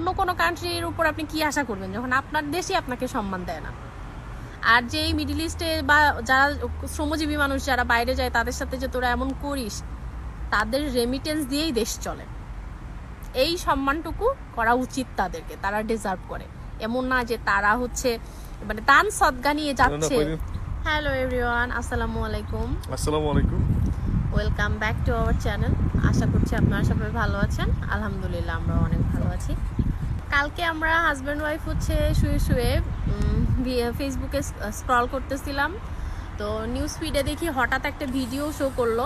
অন্য কোনো কান্ট্রির উপর আপনি কি আশা করবেন? যখন আপনার দেশই আপনাকে সম্মান দেয় না। আর যে এই মিডিল ইস্টে বা যারা শ্রমজীবী মানুষ যারা বাইরে যায় তাদের সাথে যে তোরা এমন করিস তাদের রেমিটেন্স দিয়েই দেশ চলে। এই সম্মানটুকু করা উচিত তাদেরকে তারা ডিজার্ভ করে। এমন না যে তারা হচ্ছে মানে দান সদ্গা নিয়ে যাচ্ছে। হ্যালো এভরিওয়ান আসসালামু আলাইকুম। আসসালামু আলাইকুম। Welcome back to our channel আশা করছি আপনারা সবাই ভালো আছেন। আলহামদুলিল্লাহ আমরা অনেক ভালো আছি। কালকে আমরা হাজব্যান্ড ওয়াইফ হচ্ছে শুয়ে শুয়ে ফেসবুকে স্ক্রল করতেছিলাম। তো নিউজ ফিডে দেখি হঠাৎ একটা ভিডিও শো করল।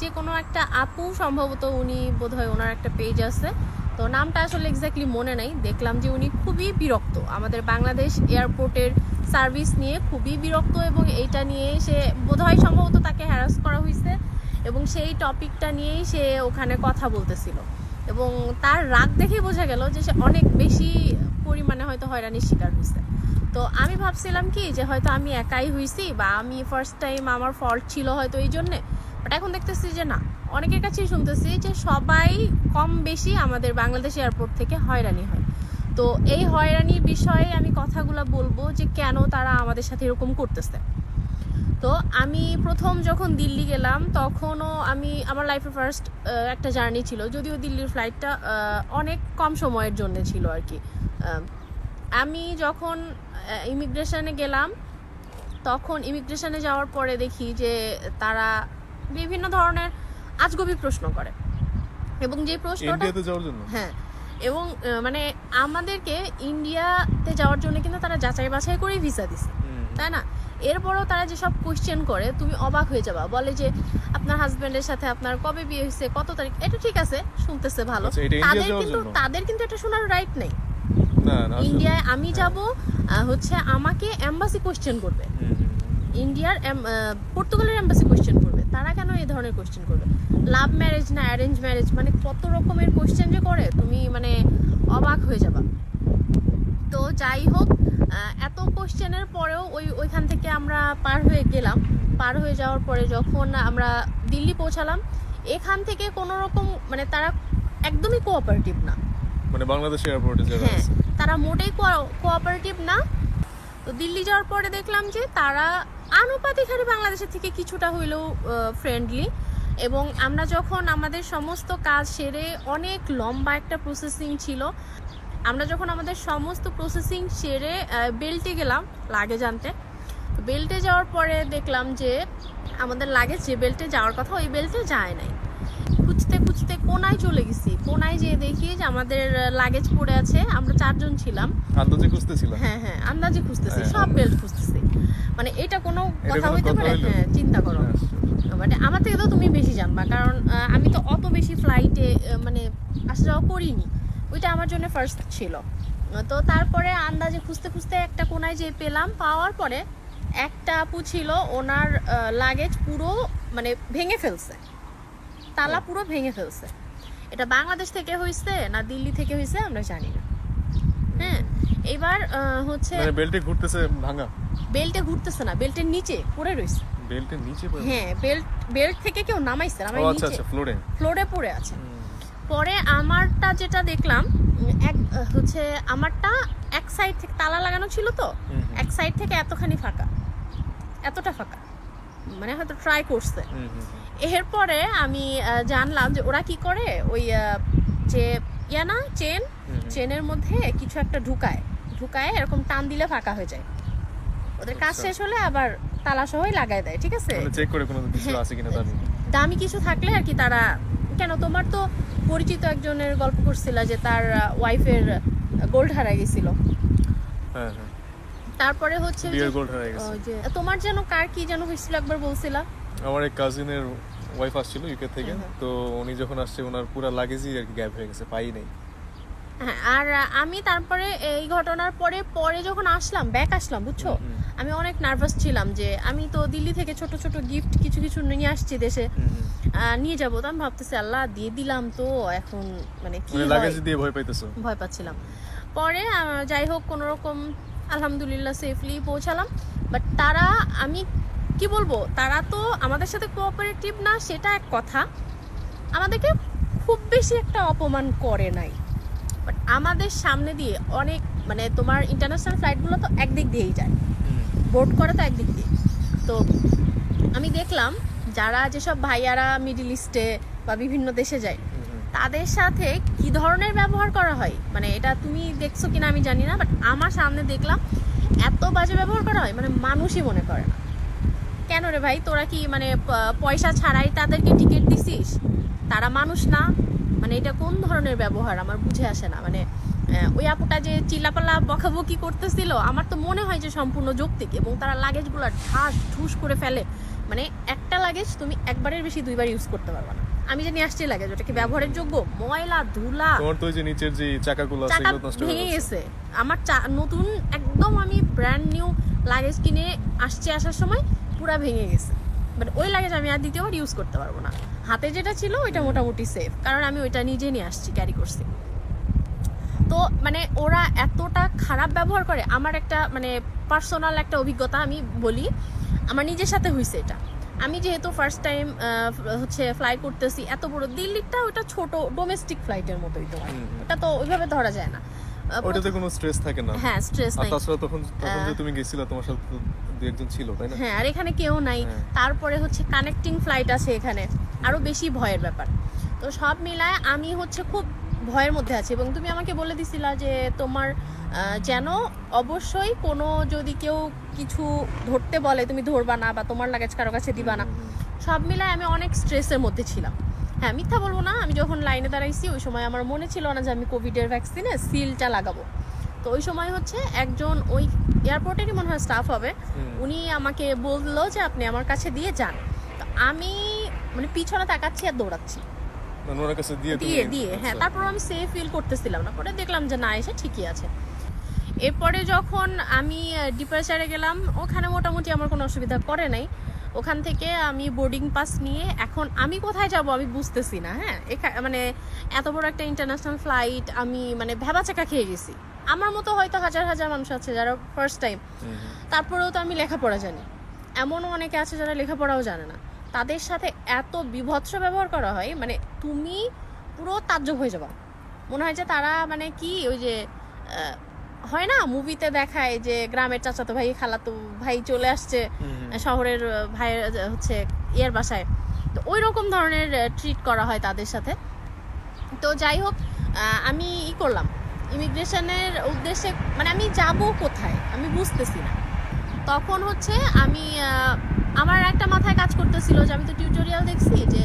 যে কোনো একটা আপু সম্ভবত উনি বোধহয় ওনার একটা পেজ আছে। তো নামটা আসলে এক্স্যাক্টলি মনে নাই। দেখলাম যে উনি খুবই বিরক্ত। আমাদের বাংলাদেশ এয়ারপোর্টের সার্ভিস নিয়ে খুবই বিরক্ত এবং এইটা নিয়ে সে বোধহয় সম্ভবত তাকে হ্যারাস করা হয়েছে এবং সেই টপিকটা নিয়েই সে ওখানে কথা বলতেছিল। এবং তার রাগ দেখেই বোঝা গেল যে সে অনেক বেশি পরিমাণে হয়তো হয়রানির শিকার হয়েছে। তো আমি ভাবছিলাম কি যে হয়তো আমি একাই হয়েছি বা আমি ফার্স্ট টাইম আমার ফল্ট ছিল হয়তো এই জন্যে। বাট এখন দেখতেছি যে না, অনেকের কাছেই শুনতেছি যে সবাই কম বেশি আমাদের বাংলাদেশ এয়ারপোর্ট থেকে হয়রানি হয়। তো এই হয়রানির বিষয়ে আমি কথাগুলো বলব যে কেন তারা আমাদের সাথে এরকম করতেছে। তো আমি প্রথম যখন দিল্লি গেলাম তখনও আমি আমার লাইফে ফার্স্ট একটা জার্নি ছিল। যদিও দিল্লির ফ্লাইটটা অনেক কম সময়ের জন্য ছিল আর কি। আমি যখন ইমিগ্রেশনে গেলাম তখন ইমিগ্রেশনে যাওয়ার পরে দেখি যে তারা বিভিন্ন ধরনের আজগবি প্রশ্ন করে। এবং যে প্রশ্নটা হ্যাঁ। এবং মানে আমাদেরকে ইন্ডিয়াতে যাওয়ার জন্য কিন্তু তারা যাচাই বাছাই করেই ভিসা দিছে। তাই না? এরপরও তারা যেসব কোয়েশ্চেন করে তুমি অবাক হয়ে যাবা। বলে যে আপনার হাজবেন্ডের সাথে আপনার কবে বিয়ে হয়েছে? কত তারিখ? এটা ঠিক আছে শুনতেছে ভালো। আচ্ছা, তাদের কিন্তু তাদের কিন্তু এটা শোনার রাইট নেই। ইন্ডিয়ায় আমি হ্যাঁ। যাব হচ্ছে আমাকে এম্বাসি কোয়েশ্চেন করবে। ইন্ডিয়ার পর্তুগালের এম্বাসি কোয়েশ্চেন করবে। তারা কেন এই ধরনের কোয়েশ্চেন করবে? লাভ ম্যারেজ না অ্যারেঞ্জ ম্যারেজ মানে কত রকমের কোয়েশ্চেন যে করে তুমি মানে অবাক হয়ে যাবা। তো যাই হোক এত কোশ্চেনের পরেও ওই ওইখান থেকে আমরা পার হয়ে গেলাম। পার হয়ে যাওয়ার পরে যখন আমরা দিল্লি পৌঁছালাম এখান থেকে কোনো রকম মানে তারা একদমই কোঅপারেটিভ না। মানে বাংলাদেশ এয়ারপোর্টে যারা হ্যাঁ তারা মোটেই কোঅপারেটিভ না। তো দিল্লি যাওয়ার পরে দেখলাম যে তারা আনুপাতিক হারে বাংলাদেশের থেকে কিছুটা হইলেও ফ্রেন্ডলি এবং আমরা যখন আমাদের সমস্ত কাজ সেরে অনেক লম্বা একটা প্রসেসিং ছিল আমরা যখন আমাদের সমস্ত প্রসেসিং সেরে বেল্টে গেলাম লাগেজ আনতে। বেল্টে যাওয়ার পরে দেখলাম যে আমাদের লাগেজ যে বেল্টে যাওয়ার কথা ওই বেল্টে যায় নাই। খুঁজতে খুঁজতে কোনায় চলে গেছি। কোনায় যেয়ে দেখি যে আমাদের লাগেজ পড়ে আছে। আমরা চারজন ছিলাম। আন্দাজে খুঁজতেছিলাম হ্যাঁ হ্যাঁ আন্দাজে খুঁজতেছি। হ্যাঁ, সব বেল্ট খুঁজতেছি। মানে এটা কোনো কথা হইতে পারে? হ্যাঁ চিন্তা করো। হ্যাঁ, মানে আমার থেকে তো তুমি বেশি জানবা। কারণ আমি তো অত বেশি ফ্লাইটে মানে আসা যাওয়া করিনি। ওইটা আমার জন্য ফার্স্ট ছিল। তো তারপরে আন্দাজে খুঁজতে খুঁজতে একটা কোনায় যে পেলাম পাওয়ার পরে একটা আপু ছিল ওনার লাগেজ পুরো মানে ভেঙে ফেলছে। তালা পুরো ভেঙে ফেলছে। এটা বাংলাদেশ থেকে হয়েছে না দিল্লি থেকে হয়েছে আমরা জানি না। হ্যাঁ এবার হচ্ছে মানে বেল্টে ঘুরতেছে ভাঙা? বেল্টে ঘুরতেছে না বেল্টের নিচে পড়ে রয়েছে বেল্টের নিচে পড়ে হ্যাঁ বেল্ট বেল্ট থেকে কেউ নামাইছে ও আমার আচ্ছা নিচে। আচ্ছা ফ্লোরে। ফ্লোরে পড়ে আছে। পরে আমারটা যেটা দেখলাম এক হচ্ছে আমারটা এক সাইড থেকে তালা লাগানো ছিল তো। এক সাইড থেকে এতখানি ফাঁকা এতটা ফাঁকা মানে হয়তো ট্রাই করছে। এরপরে আমি জানলাম যে ওরা কি করে ওই যে ইয়া না চেন চেনের মধ্যে কিছু একটা ঢুকায় ঢুকায় এরকম টান দিলে ফাঁকা হয়ে যায়। ওদের কাজ আচ্ছা। শেষ হলে আবার তালা সহই লাগায় দেয় ঠিক আছে? চেক করে কোনো কিছু আছে কিনা দামি। দামি কিছু থাকলে আর কি তারা কেন? তোমার তো পরিচিত একজনের গল্প করছিল যে তার ওয়াইফের গোল্ড হারা গেছিল। হ্যাঁ হ্যাঁ। তারপরে হচ্ছে বিয়ের গোল্ড হারিয়ে গেছে। তোমার যেন কার কি যেন হয়েছিল একবার বলছিলা? আমার এক কাজিনের ওয়াইফ আসছিল ইউকে থেকে হ্যাঁ, হ্যাঁ। তো উনি যখন আসছে ওনার পুরো লাগেজই আর কি গ্যাপ হয়ে গেছে পাই নাই। হ্যাঁ আর আমি তারপরে এই ঘটনার পরে পরে যখন আসলাম ব্যাক আসলাম বুঝছ? আমি অনেক নার্ভাস ছিলাম যে আমি তো দিল্লি থেকে ছোট ছোট গিফট কিছু কিছু নিয়ে আসছি দেশে। নিয়ে যাব। তো আমি ভাবতেছি আল্লাহ দিয়ে দিলাম তো এখন মানে কি মানে লাগেজ দিয়ে ভয় পাইতেছো? ভয় পাচ্ছিলাম। পরে যাই হোক কোনো রকম আলহামদুলিল্লাহ সেফলি পৌঁছালাম। বাট তারা আমি কি বলব? তারা তো আমাদের সাথে কোঅপারেটিভ না সেটা এক কথা। আমাদেরকে খুব বেশি একটা অপমান করে নাই। বাট আমাদের সামনে দিয়ে অনেক মানে তোমার ইন্টারন্যাশনাল ফ্লাইটগুলো তো একদিক দিয়েই যায়। বোর্ড করে তো একদিক দিয়ে। তো আমি দেখলাম যারা যেসব ভাইয়ারা মিডিল ইস্টে বা বিভিন্ন দেশে যায় তাদের সাথে কি ধরনের ব্যবহার করা হয়? মানে এটা তুমি দেখছ কিনা আমি জানি না বাট আমার সামনে দেখলাম এত বাজে ব্যবহার করা হয় মানে মানুষই মনে করে না। কেন রে ভাই? তোরা কি মানে পয়সা ছাড়াই তাদেরকে টিকিট দিছিস? তারা মানুষ না। মানে এটা কোন ধরনের ব্যবহার? আমার বুঝে আসে না। মানে ওই আপুটা যে চিল্লাপাল্লা বকাবকি করতেছিল আমার তো মনে হয় যে সম্পূর্ণ যৌক্তিক এবং তারা লাগেজগুলো ঠাস ঠুস করে ফেলে। মানে একটা লাগেজ তুমি একবারের বেশি দুইবার ইউজ করতে পারবে না। আমি যে নিয়ে আসছি লাগেজ ওটা কি ব্যবহারের যোগ্য? ময়লা ধুলা। তোমার তো যে নিচের যে চাকাগুলো আছে এগুলো নষ্ট হয়ে গেছে। আমার নতুন একদম আমি ব্র্যান্ড নিউ লাগেজ কিনে আসছি আসার সময় পুরা ভেঙে গেছে। বাট ওই লাগেজ আমি আর দ্বিতীয়বার ইউজ করতে পারব না। হাতে যেটা ছিল ওইটা মোটামুটি সেফ কারণ আমি ওইটা নিজে নিয়ে আসছি ক্যারি করছি। তো মানে ওরা এতটা খারাপ ব্যবহার করে আমার একটা মানে পার্সোনাল একটা অভিজ্ঞতা আমি বলি। আমার নিজের সাথে হয়েছে এটা। আমি যেহেতু ফার্স্ট টাইম হচ্ছে ফ্লাই করতেছি এত বড় দিল্লিটা ওটা ছোট ডোমেস্টিক ফ্লাইটের মতোই হুম। ওটা তো ওইভাবে ধরা যায় না। ওটাতে কোনো স্ট্রেস থাকে না। হ্যাঁ স্ট্রেস নাই। তাছাড়া তখন তখন যে তুমি গেছিলে তোমার সাথে তো দু একজন ছিল তাই না? হ্যাঁ আর এখানে কেউ নাই। হ্যাঁ। তারপরে হচ্ছে কানেক্টিং ফ্লাইট আছে এখানে। আরও বেশি ভয়ের ব্যাপার। তো সব মিলায় আমি হচ্ছে খুব ভয়ের মধ্যে আছি এবং তুমি আমাকে বলে দিছিলা যে তোমার যেন অবশ্যই কোনো যদি কেউ কিছু ধরতে বলে তুমি ধরবা না বা তোমার লাগেজ কারও কাছে দিবা না সব মিলায় আমি অনেক স্ট্রেসের মধ্যে ছিলাম। হ্যাঁ মিথ্যা বলব না আমি যখন লাইনে দাঁড়াইছি ওই সময় আমার মনে ছিল না যে আমি কোভিডের ভ্যাকসিনে সিলটা লাগাবো। তো ওই সময় হচ্ছে একজন ওই এয়ারপোর্টেরই মনে হয় স্টাফ হবে উনি আমাকে বলল যে আপনি আমার কাছে দিয়ে যান। তো আমি মানে পিছনে তাকাচ্ছি আর দৌড়াচ্ছি। ওনার কাছে দিয়ে দিয়ে দিয়ে হ্যাঁ আচ্ছা। তারপর আমি সেফ ফিল করতেছিলাম না। পরে দেখলাম যে না এসে ঠিকই আছে। এরপরে যখন আমি ডিপারেচারে গেলাম ওখানে মোটামুটি আমার কোনো অসুবিধা করে নাই। ওখান থেকে আমি বোর্ডিং পাস নিয়ে এখন আমি কোথায় যাব আমি বুঝতেছি না হ্যাঁ? মানে এত বড় একটা ইন্টারন্যাশনাল ফ্লাইট আমি মানে ভেবাচাকা খেয়ে গেছি। আমার মতো হয়তো হাজার হাজার মানুষ আছে যারা ফার্স্ট টাইম। তারপরেও তো আমি লেখাপড়া জানি। এমনও অনেকে আছে যারা লেখাপড়াও জানে না। তাদের সাথে এত বিভৎস ব্যবহার করা হয় মানে তুমি পুরো তাজ্জব হয়ে যাবা। মনে হয় যে তারা মানে কি ওই যে হয় না মুভিতে দেখায় যে গ্রামের চাচাতো ভাই খালাতো ভাই চলে আসছে। শহরের ভাইয়ের হচ্ছে ইয়ের বাসায়। তো ওই রকম ধরনের ট্রিট করা হয় তাদের সাথে। তো যাই হোক আমি ই করলাম। ইমিগ্রেশনের উদ্দেশ্যে মানে আমি যাব কোথায়? আমি বুঝতেছি না। তখন হচ্ছে আমি আমার একটা মাথায় কাজ করতেছিল যে আমি তো টিউটোরিয়াল দেখছি যে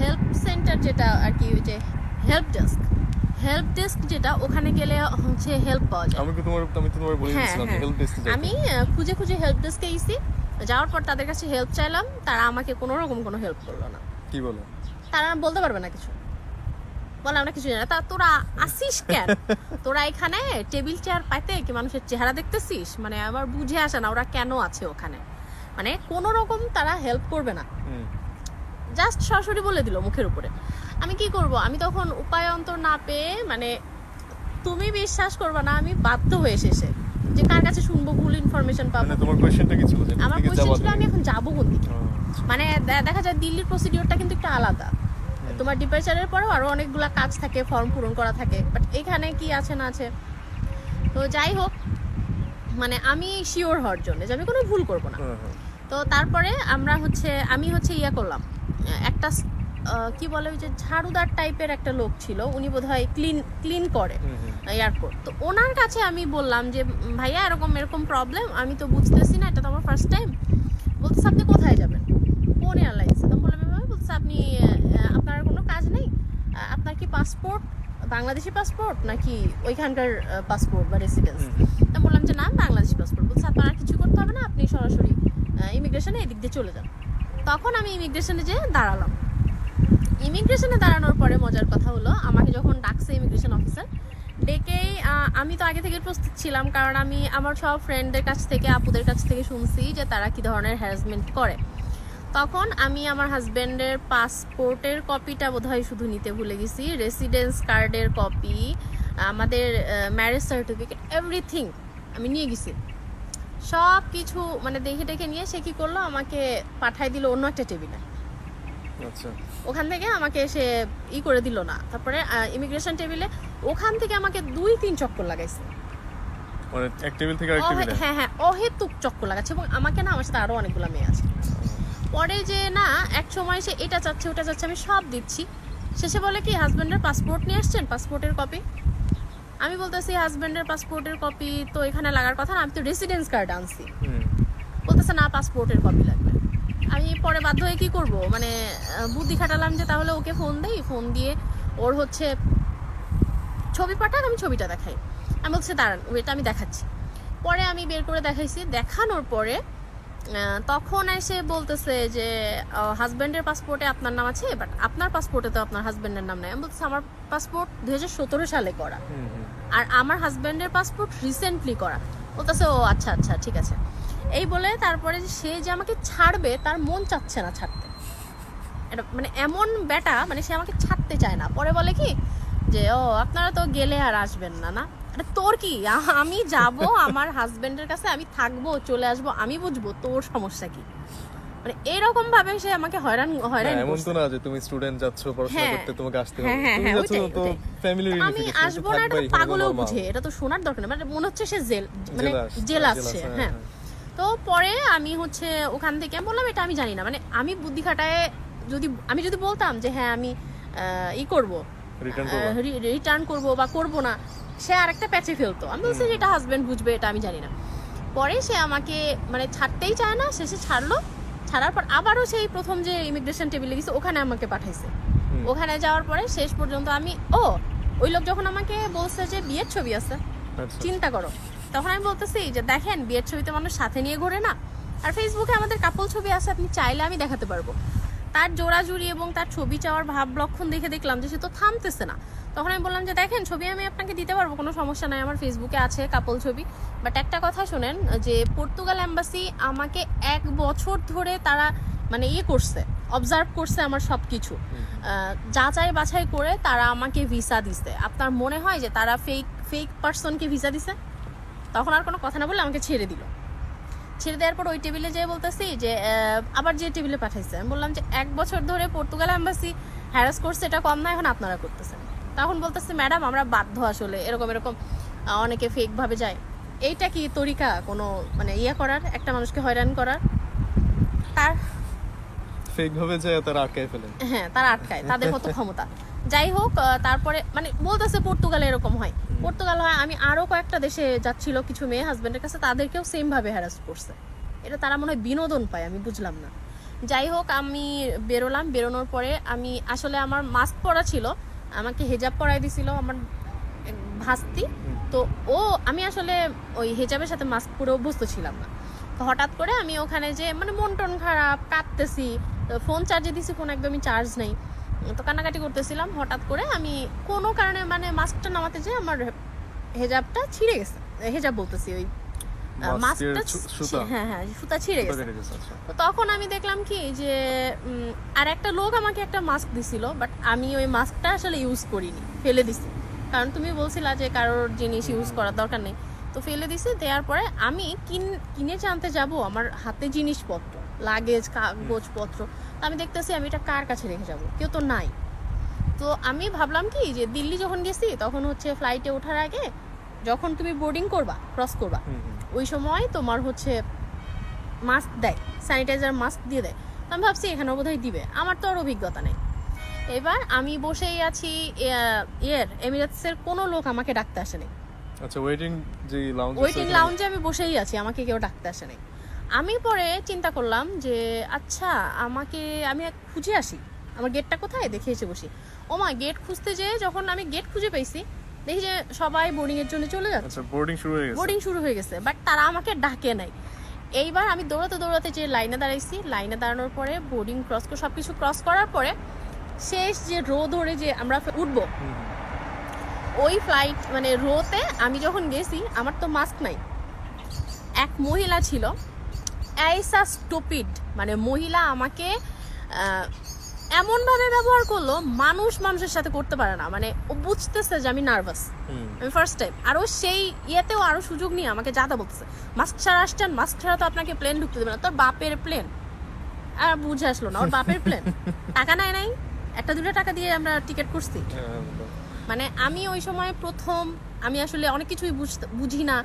হেল্প সেন্টার যেটা আর কি যে হেল্প ডেস্ক হেল্প ডেস্ক যেটা ওখানে গেলে হচ্ছে হেল্প পাওয়া যায়। আমি কি তোমার আমি তো তোমার বলে দিয়েছিলাম হ্যাঁ। হেল্প ডেস্কে আমি খুঁজে খুঁজে হেল্প ডেস্কে গেছি যাওয়ার পর তাদের কাছে হেল্প চাইলাম তারা আমাকে কোনো রকম কোনো হেল্প করল না। কি বলো? তারা বলতে পারবে না কিছু। বলে আমরা কিছু জানি না। তা তোরা আসিস কেন? তোরা এখানে টেবিল চেয়ার পাইতে কি মানুষের চেহারা দেখতেছিস? মানে আমার বুঝে আসে না ওরা কেন আছে ওখানে। মানে কোনো রকম তারা হেল্প করবে না। জাস্ট সরাসরি বলে দিল মুখের উপরে। আমি কি করব? আমি তখন উপায় অন্তর না পেয়ে মানে তুমি বিশ্বাস করবে না আমি বাধ্য হয়ে শেষে। যে কার কাছে শুনব ভুল ইনফরমেশন পাবো। মানে তোমার কোয়েশ্চেনটা কি ছিল? আমার যাওয়া ছিল আমি এখন যাব কোন দিকে? আচ্ছা। মানে দেখা যায় দিল্লির প্রসিডিওরটা কিন্তু একটু আলাদা। তোমার ডিপারেচারের পরেও আরও অনেকগুলা কাজ থাকে ফর্ম পূরণ করা থাকে। বাট এখানে কি আছে না আছে? তো যাই হোক মানে আমি শিওর হওয়ার জন্য যে আমি কোনো ভুল করব না। তো তারপরে আমরা হচ্ছে আমি হচ্ছে ইয়া করলাম। একটা কি বলে ওই যে ঝাড়ুদার টাইপের একটা লোক ছিল উনি বোধ হয় ক্লিন ক্লিন করে। এয়ারপোর্ট। তো ওনার কাছে আমি বললাম যে ভাইয়া এরকম এরকম প্রবলেম আমি তো বুঝতেছি না এটা তো আমার ফার্স্ট টাইম বলতেছে আপনি কোথায় যাবেন? কোন এয়ারলাইন্সে তো বললাম এভাবে? বলছে আপনি আপনার কোনো কাজ নেই? আপনার কি পাসপোর্ট বাংলাদেশি পাসপোর্ট নাকি ওইখানকার পাসপোর্ট বা রেসিডেন্স তো বললাম যে না বাংলাদেশি পাসপোর্ট বলছে আপনার কিছু করতে হবে না আপনি সরাসরি ইমিগ্রেশনে এদিক দিয়ে চলে যান তখন আমি ইমিগ্রেশনে যেয়ে দাঁড়ালাম। ইমিগ্রেশনে দাঁড়ানোর পরে মজার কথা হলো, আমাকে যখন ডাকছে ইমিগ্রেশন অফিসার ডেকেই আমি তো আগে থেকে প্রস্তুত ছিলাম, কারণ আমি আমার সব ফ্রেন্ডদের কাছ থেকে, আপুদের কাছ থেকে শুনছি যে তারা কি ধরনের হ্যারাসমেন্ট করে। তখন আমি আমার হাজব্যান্ডের পাসপোর্টের কপিটা বোধহয় শুধু নিতে ভুলে গেছি। রেসিডেন্স কার্ডের কপি আমাদের ম্যারেজ সার্টিফিকেট এভরিথিং আমি নিয়ে গেছি। সব কিছু মানে দেখে টেখে নিয়ে সে কি করল? আমাকে পাঠাই দিল অন্য একটা টেবিলে। আচ্ছা। ওখান থেকে আমাকে এসে ই করে দিল না। তারপরে ইমিগ্রেশন টেবিলে ওখান থেকে আমাকে দুই তিন চক্কর লাগাইছে। মানে এক টেবিল থেকে আরেক টেবিলে? হ্যাঁ হ্যাঁ অহেতুক চক্কর লাগাচ্ছে এবং আমাকে না আমার সাথে আরও অনেকগুলো মেয়ে আছে। পরে যে না এক সময় সে এটা চাচ্ছে ওটা চাচ্ছে আমি সব দিচ্ছি। শেষে বলে কি হাজব্যান্ডের পাসপোর্ট নিয়ে আসছেন? পাসপোর্টের কপি আমি বলতেছি হাজব্যান্ডের পাসপোর্টের কপি তো এখানে লাগার কথা না আমি তো রেসিডেন্স কার্ড আনছি। বলতেছে না পাসপোর্টের কপি লাগবে। আমি পরে বাধ্য হয়ে কি করব? মানে বুদ্ধি খাটালাম যে তাহলে ওকে ফোন দেই ফোন দিয়ে ওর হচ্ছে ছবি পাঠাক আমি ছবিটা দেখাই। আমি বলছি দাঁড়ান ওইটা আমি দেখাচ্ছি। পরে আমি বের করে দেখাইছি। দেখানোর পরে তখন এসে বলতেছে যে হাজব্যান্ডের পাসপোর্টে আপনার নাম আছে বাট আপনার পাসপোর্টে তো আপনার হাজব্যান্ডের নাম নাই। আমি বলতেছি আমার পাসপোর্ট দুই হাজার সতেরো সালে করা। আর আমার হাজব্যান্ডের পাসপোর্ট রিসেন্টলি করা। ও বলতেছে, ও আচ্ছা আচ্ছা ঠিক আছে। এই বলে তারপরে সে যে আমাকে ছাড়বে, তার মন চাচ্ছে না ছাড়তে। এটা মানে এমন বেটা মানে সে আমাকে ছাড়তে চায় না। পরে বলে কি, যে, ও, আপনারা তো গেলে আর আসবেন না না? তোর কি? আমি যাব, আমার হাজবেন্ডের কাছে আমি থাকব, চলে আসব, আমি বুঝব তোর সমস্যা কি। মানে এরকম ভাবে সে আমাকে হয়রান হয়রান না, এমন তো না যে তুমি স্টুডেন্ট যাচ্ছ পড়াশোনা হ্যাঁ। করতে তোমাকে আসতে হবে। হ্যাঁ, হ্যাঁ, তুমি হ্যাঁ, যাচ্ছ তো ফ্যামিলি আমি আসব না এটা পাগলেও বুঝে এটা তো শোনার দরকার নেই মানে মনে হচ্ছে সে জেল মানে জেল আসছে হ্যাঁ। তো পরে আমি হচ্ছে ওখান থেকে আমি বললাম এটা আমি জানি না মানে আমি বুদ্ধি খাটায় যদি আমি যদি বলতাম যে হ্যাঁ আমি ই করব রিটার্ন করবা। বা করব না সে আরেকটা প্যাচে ফেলতো আমি বলছি যে এটা হাজবেন্ড বুঝবে এটা আমি জানি না। পরে সে আমাকে মানে ছাড়তেই চায় না শেষে ছাড়লো ছাড়ার পর আবারও সেই প্রথম যে ইমিগ্রেশন টেবিলে গেছে ওখানে আমাকে পাঠাইছে। ওখানে যাওয়ার পরে শেষ পর্যন্ত আমি ও ওই লোক যখন আমাকে বলছে যে বিয়ের ছবি আছে আচ্ছা। চিন্তা করো। তখন আমি বলতেছি যে দেখেন বিয়ের ছবিতে মানুষ সাথে নিয়ে ঘোরে না। আর ফেসবুকে আমাদের কাপল ছবি আছে আপনি চাইলে আমি দেখাতে পারব। তার জোড়াজুড়ি এবং তার ছবি চাওয়ার ভাব লক্ষণ দেখে দেখলাম যে সে তো থামতেছে না। তখন আমি বললাম যে দেখেন ছবি আমি আপনাকে দিতে পারব কোনো সমস্যা নাই আমার ফেসবুকে আছে কাপল ছবি। বাট একটা কথা শোনেন যে পর্তুগাল অ্যাম্বাসি আমাকে এক বছর ধরে তারা মানে ইয়ে করছে অবজার্ভ করছে আমার সব কিছু যাচাই বাছাই করে তারা আমাকে ভিসা দিছে। আপনার মনে হয় যে তারা ফেক ফেক পার্সনকে ভিসা দিছে? তখন আর কোনো কথা না বলে আমাকে ছেড়ে দিল। ছেড়ে দেওয়ার পর ওই টেবিলে যেয়ে বলতেছি যে আবার যে টেবিলে পাঠাইছে। আমি বললাম যে এক বছর ধরে পর্তুগাল অ্যাম্বাসি হ্যারাস করছে এটা কম না এখন আপনারা করতেছেন। তখন বলতেছে ম্যাডাম আমরা বাধ্য আসলে। এরকম এরকম অনেকে ফেক ভাবে যায়। এইটা কি তরিকা? কোনো মানে ইয়ে করার একটা মানুষকে হয়রান করার? তার ফেক ভাবে যায় তারা আটকায় ফেলে। হ্যাঁ তারা আটকায় তাদের কত ক্ষমতা। যাই হোক তারপরে মানে বলতেছে পর্তুগালে এরকম হয়। পর্তুগাল হয় আমি আরও কয়েকটা দেশে যাচ্ছিল কিছু মেয়ে হাজবেন্ডের কাছে তাদেরকেও সেম ভাবে হ্যারাস করছে। এটা তারা মনে হয় বিনোদন পায় আমি বুঝলাম না। যাই হোক আমি বেরোলাম বেরোনোর পরে আমি আসলে আমার মাস্ক পরা ছিল আমাকে হেজাব পরাই দিছিল আমার ভাস্তি। তো ও আমি আসলে ওই হেজাবের সাথে মাস্ক পরে অভ্যস্ত ছিলাম না। তো হঠাৎ করে আমি ওখানে যে মানে মন টন খারাপ কাঁদতেছি ফোন চার্জে দিছি ফোন একদমই চার্জ নেই। তো কান্নাকাটি করতেছিলাম হঠাৎ করে আমি কোনো কারণে মানে মাস্কটা নামাতে যে আমার হেজাবটা ছিঁড়ে গেছে। হেজাব বলতেছি ওই মাস্কটা। হ্যাঁ হ্যাঁ সুতা ছিঁড়ে গেছে। আচ্ছা। তো তখন আমি দেখলাম কি যে আর একটা লোক আমাকে একটা মাস্ক দিছিল বাট আমি ওই মাস্কটা আসলে ইউজ করিনি ফেলে দিছি। কারণ তুমি বলছিলা যে কারোর জিনিস ইউজ করার দরকার নেই। তো ফেলে দিছি দেওয়ার পরে আমি কিন কিনে জানতে যাব আমার হাতে জিনিসপত্র লাগেজ কাগজপত্র। তো আমি দেখতেছি আমি এটা কার কাছে রেখে যাব? কেউ তো নাই। তো আমি ভাবলাম কি যে দিল্লি যখন গেছি তখন হচ্ছে ফ্লাইটে ওঠার আগে যখন তুমি বোর্ডিং করবা ক্রস করবা। ওই সময় তোমার হচ্ছে মাস্ক দেয় স্যানিটাইজার মাস্ক দিয়ে দেয়। তো আমি ভাবছি এখানে বোধহয় দিবে। আমার তো আর অভিজ্ঞতা নেই। এবার আমি বসেই আছি ইয়ের এমিরেটসের কোনো লোক আমাকে ডাকতে আসেনি আচ্ছা ওয়েটিং যে লাউঞ্জ ওয়েটিং লাউঞ্জে আমি বসেই আছি আমাকে কেউ ডাকতে আসেনি আমি পরে চিন্তা করলাম যে আচ্ছা আমাকে আমি এক খুঁজে আসি। আমার গেটটা কোথায়? দেখে এসে বসি। ও মা গেট খুঁজতে যেয়ে যখন আমি গেট খুঁজে পেয়েছি দেখি যে সবাই বোর্ডিং এর জন্য চলে যাচ্ছে। আচ্ছা বোর্ডিং শুরু হয়ে গেছে। বোর্ডিং শুরু হয়ে গেছে বাট তারা আমাকে ডাকে নাই। এইবার আমি দৌড়াতে দৌড়াতে যে লাইনে দাঁড়াইছি লাইনে দাঁড়ানোর পরে বোর্ডিং ক্রস করে সবকিছু ক্রস করার পরে শেষ যে রো ধরে যে আমরা উঠবো। ওই ফ্লাইট মানে রোতে আমি যখন গেছি আমার তো মাস্ক নাই। এক মহিলা ছিল এইসা স্টুপিড মানে মহিলা আমাকে এমনভাবে ব্যবহার করল মানুষ মানুষের সাথে করতে পারে না। মানে ও বুঝতেছে যে আমি নার্ভাস আমি ফার্স্ট টাইম আরও সেই ইয়েতেও আরও সুযোগ নিয়ে আমাকে যাতা বলতেছে। মাস্ক ছাড়া আসছেন মাস্ক ছাড়া তো আপনাকে প্লেন ঢুকতে দেবে না। তোর বাপের প্লেন আর বুঝে আসলো না ওর বাপের প্লেন টাকা নাই নাই। একটা দুটো টাকা দিয়ে আমরা টিকিট করছি হ্যাঁ, মানে আমি ওই সময় প্রথম আমি আসলে অনেক কিছুই বুঝি না।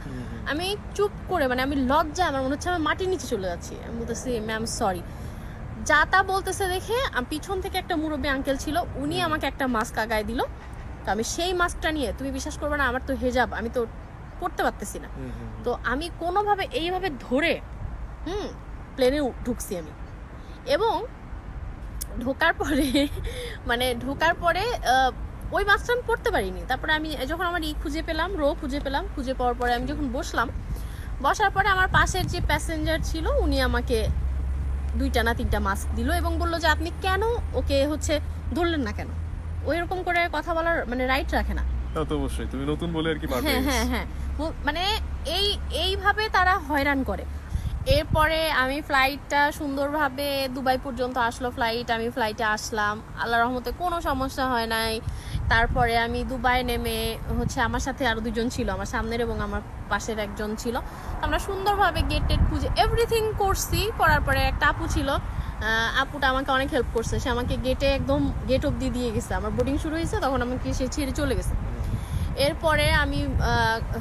আমি চুপ করে মানে আমি লজ্জা আমার মনে হচ্ছে আমি মাটির নিচে চলে যাচ্ছি। আমি বলতেছি ম্যাম সরি যা তা বলতেছে দেখে আমি পিছন থেকে একটা মুরব্বী আঙ্কেল ছিল উনি আমাকে একটা মাস্ক আগায় দিল। তো আমি সেই মাস্কটা নিয়ে তুমি বিশ্বাস করবে না আমার তো হেজাব আমি তো পড়তে পারতেছি না। তো আমি কোনোভাবে এইভাবে ধরে হুম প্লেনে ঢুকছি আমি। এবং ঢোকার পরে মানে ঢোকার পরে ওই মাস্কটা আমি পড়তে পারিনি। তারপরে আমি যখন আমার ই খুঁজে পেলাম রো খুঁজে পেলাম খুঁজে পাওয়ার পরে আমি যখন বসলাম বসার পরে আমার পাশের যে প্যাসেঞ্জার ছিল উনি আমাকে দুইটা না তিনটা মাস্ক দিল এবং বলল যে আপনি কেন ওকে হচ্ছে ধরলেন না কেন? ওই রকম করে কথা বলার মানে রাইট রাখে না। তা তো অবশ্যই তুমি নতুন বলে আর কি হ্যাঁ হ্যাঁ হ্যাঁ। মানে এই এইভাবে তারা হয়রান করে। এরপরে আমি ফ্লাইটটা সুন্দরভাবে দুবাই পর্যন্ত আসলো ফ্লাইট আমি ফ্লাইটে আসলাম। আল্লাহ রহমতে কোনো সমস্যা হয় নাই। তারপরে আমি দুবাই নেমে হচ্ছে আমার সাথে আরও দুজন ছিল আমার সামনের এবং আমার পাশের একজন ছিল। আমরা সুন্দরভাবে গেট টেট খুঁজে এভরিথিং করছি। করার পরে একটা আপু ছিল। আপুটা আমাকে অনেক হেল্প করছে। সে আমাকে গেটে একদম গেট অব্দি দিয়ে গেছে। আমার বোর্ডিং শুরু হয়েছে তখন আমাকে সে ছেড়ে চলে গেছে। এরপরে আমি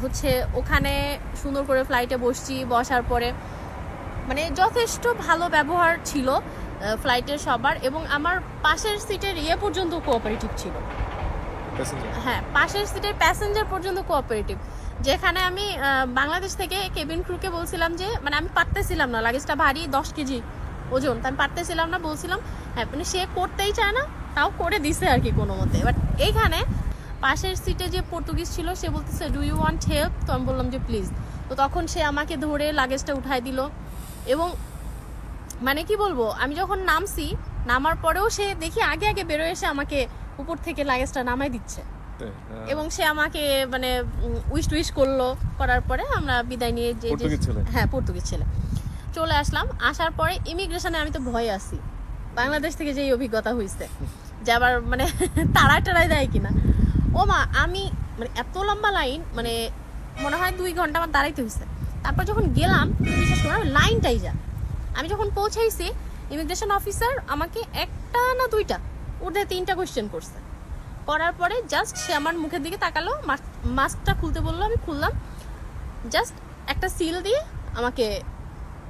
হচ্ছে ওখানে সুন্দর করে ফ্লাইটে বসছি। বসার পরে মানে যথেষ্ট ভালো ব্যবহার ছিল ফ্লাইটের সবার এবং আমার পাশের সিটের ইয়ে পর্যন্ত কোঅপারেটিভ ছিল। হ্যাঁ পাশের সিটের প্যাসেঞ্জার পর্যন্ত কোঅপারেটিভ যেখানে আমি বাংলাদেশ থেকে কেবিন ক্রুকে বলছিলাম যে মানে আমি পারতেছিলাম না, লাগেজটা ভারী, দশ কেজি ওজন আমি পারতেছিলাম না, বলছিলাম হ্যাঁ মানে সে করতেই চায় না, তাও করে দিছে আর কি কোনো মতে। বাট এইখানে পাশের সিটে যে পর্তুগিজ ছিল, সে বলতেছে ডু ইউ ওয়ান্ট হেল্প তো আমি বললাম যে প্লিজ তো তখন সে আমাকে ধরে লাগেজটা উঠাই দিল এবং মানে কি বলব, আমি যখন নামছি, নামার পরেও সে দেখি আগে আগে বেরোয় এসে আমাকে উপর থেকে লাগেজটা নামাই দিচ্ছে। এবং সে আমাকে মানে উইশ টুইশ করল। করার পরে আমরা বিদায় নিয়ে যে? হ্যাঁ পর্তুগিজ ছেলে। চলে আসলাম। আসার পরে ইমিগ্রেশনে আমি তো ভয়ে আছি। বাংলাদেশ থেকে যেই অভিজ্ঞতা হয়েছে যে আবার মানে তাড়াই টাড়াই দেয় কিনা। ও মা আমি মানে এত লম্বা লাইন মানে মনে হয় দুই ঘণ্টা আমার দাঁড়াইতে হয়েছে তারপর যখন গেলাম তুমি বিশ্বাস করো লাইনটাই যা। আমি যখন পৌঁছাইছি ইমিগ্রেশন অফিসার আমাকে একটা না দুইটা উঠে তিনটা কোয়েশ্চেন করছে। করার পরে জাস্ট সে আমার মুখের দিকে তাকালো মাস্কটা খুলতে বলল আমি খুললাম। জাস্ট একটা সিল দিয়ে আমাকে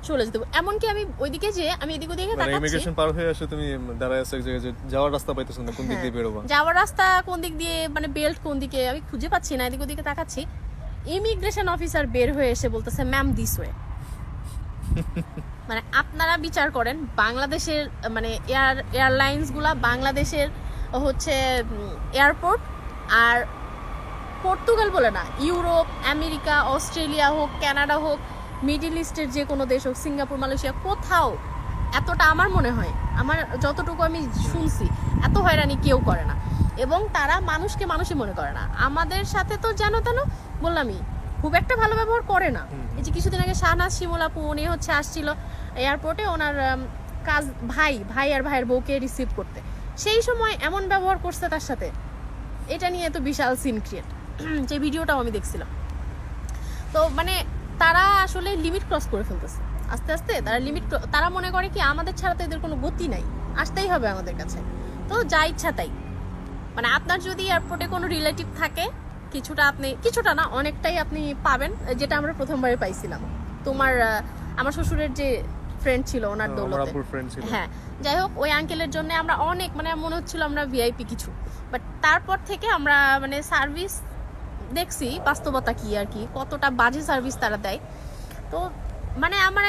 চলে যেতে এমনকি আমি ওইদিকে যে আমি এদিক ওদিকে মানে তাকাচ্ছি। ইমিগ্রেশন পার হয়ে আসে তুমি দাঁড়ায় আছো এক জায়গায় যাওয়ার রাস্তা পাইতেছো না কোন দিক দিয়ে। বেরোবা? যাওয়ার রাস্তা কোন দিক দিয়ে মানে বেল্ট কোন দিকে আমি খুঁজে পাচ্ছি না এদিক ওদিকে তাকাচ্ছি। ইমিগ্রেশন অফিসার বের হয়ে এসে বলতেছে ম্যাম দিস ওয়ে মানে আপনারা বিচার করেন বাংলাদেশের মানে এয়ার এয়ারলাইন্সগুলা বাংলাদেশের হচ্ছে এয়ারপোর্ট আর পর্তুগাল বলে না ইউরোপ আমেরিকা অস্ট্রেলিয়া হোক কানাডা হোক মিডিল ইস্টের যে কোনো দেশ হোক সিঙ্গাপুর মালয়েশিয়া কোথাও এতটা আমার মনে হয় আমার যতটুকু আমি শুনছি এত হয়রানি কেউ করে না। এবং তারা মানুষকে মানুষই মনে করে না। আমাদের সাথে তো যেন তেন বললামই খুব একটা ভালো ব্যবহার করে না। এই যে কিছুদিন আগে শাহনাজ শিমুলাপু উনি হচ্ছে আসছিল এয়ারপোর্টে ওনার কাজ ভাই ভাই আর ভাইয়ের বউকে রিসিভ করতে। সেই সময় এমন ব্যবহার করছে তার সাথে। এটা নিয়ে তো বিশাল সিন ক্রিয়েট যে ভিডিওটাও আমি দেখছিলাম। তো মানে তারা আসলে লিমিট ক্রস করে ফেলতেছে। আস্তে আস্তে তারা লিমিট তারা মনে করে কি, আমাদের ছাড়া তো এদের কোনো গতি নাই। আসতেই হবে আমাদের কাছে। তো যা ইচ্ছা তাই। মানে আপনার যদি এয়ারপোর্টে কোনো রিলেটিভ থাকে, কিছুটা আপনি, কিছুটা না, অনেকটাই আপনি পাবেন, যেটা আমরা প্রথমবারে পাইছিলাম। তোমার আমার শ্বশুরের যে ফ্রেন্ড ছিল ওনার আমার দৌলতে। হ্যাঁ যাই হোক ওই আঙ্কেলের জন্য আমরা অনেক মানে মনে হচ্ছিল আমরা ভিআইপি কিছু। বাট তারপর থেকে আমরা মানে সার্ভিস দেখছি বাস্তবতা কি আর কি কতটা বাজে সার্ভিস তারা দেয়। তো মানে আমার